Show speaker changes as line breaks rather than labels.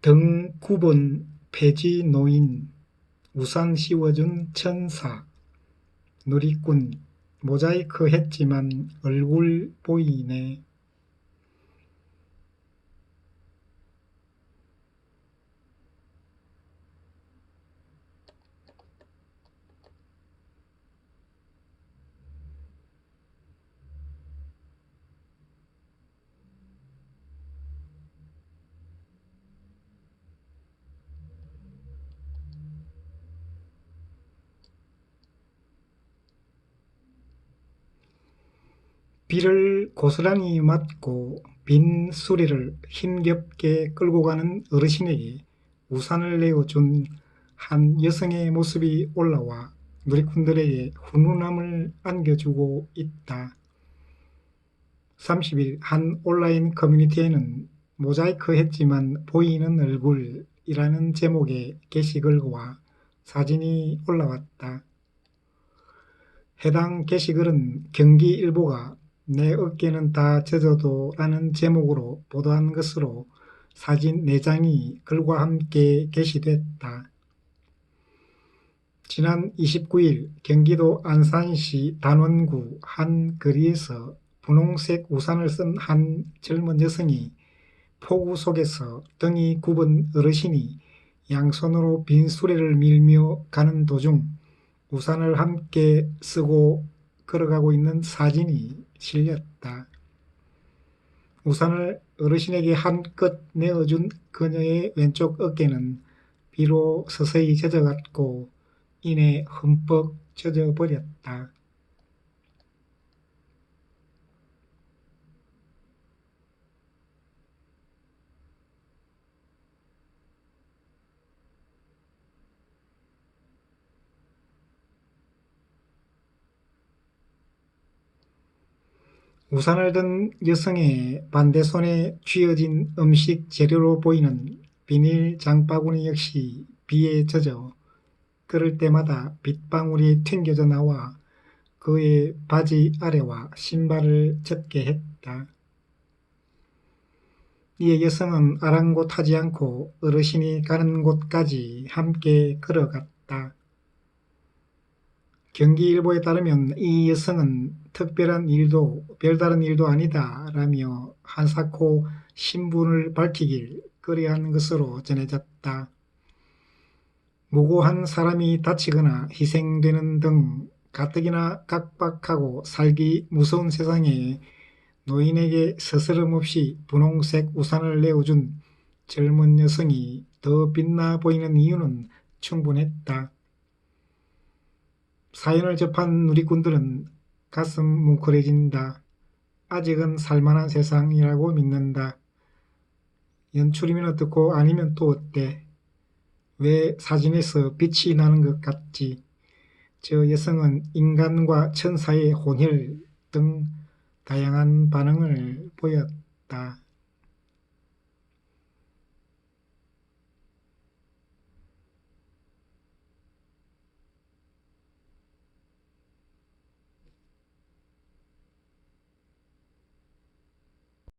등 9번 폐지 노인 우산 씌워준 천사 누리꾼 모자이크 했지만 얼굴 보이네. 비를 고스란히 맞고 빈 수레를 힘겹게 끌고 가는 어르신에게 우산을 내어준 한 여성의 모습이 올라와 누리꾼들에게 훈훈함을 안겨주고 있다. 30일 한 온라인 커뮤니티에는 모자이크 했지만 보이는 얼굴이라는 제목의 게시글과 사진이 올라왔다. 해당 게시글은 경기일보가 내 어깨는 다 젖어도 라는 제목으로 보도한 것으로 사진 4장이 글과 함께 게시됐다. 지난 29일 경기도 안산시 단원구 한 거리에서 분홍색 우산을 쓴 한 젊은 여성이 폭우 속에서 등이 굽은 어르신이 양손으로 빈 수레를 밀며 가는 도중 우산을 함께 쓰고 걸어가고 있는 사진이 실렸다. 우산을 어르신에게 한껏 내어준 그녀의 왼쪽 어깨는 비로 서서히 젖어갔고 이내 흠뻑 젖어버렸다. 우산을 든 여성의 반대손에 쥐어진 음식 재료로 보이는 비닐 장바구니 역시 비에 젖어 걸을 때마다 빗방울이 튕겨져 나와 그의 바지 아래와 신발을 젖게 했다. 이에 여성은 아랑곳하지 않고 어르신이 가는 곳까지 함께 걸어갔다. 경기일보에 따르면 이 여성은 특별한 일도 별다른 일도 아니다 라며 한사코 신분을 밝히길 꺼려한 것으로 전해졌다. 무고한 사람이 다치거나 희생되는 등 가뜩이나 각박하고 살기 무서운 세상에 노인에게 스스럼 없이 분홍색 우산을 내어준 젊은 여성이 더 빛나 보이는 이유는 충분했다. 사연을 접한 누리꾼들은 가슴 뭉클해진다. 아직은 살만한 세상이라고 믿는다. 연출이면 어떻고 아니면 또 어때? 왜 사진에서 빛이 나는 것 같지? 저 여성은 인간과 천사의 혼혈 등 다양한 반응을 보였다.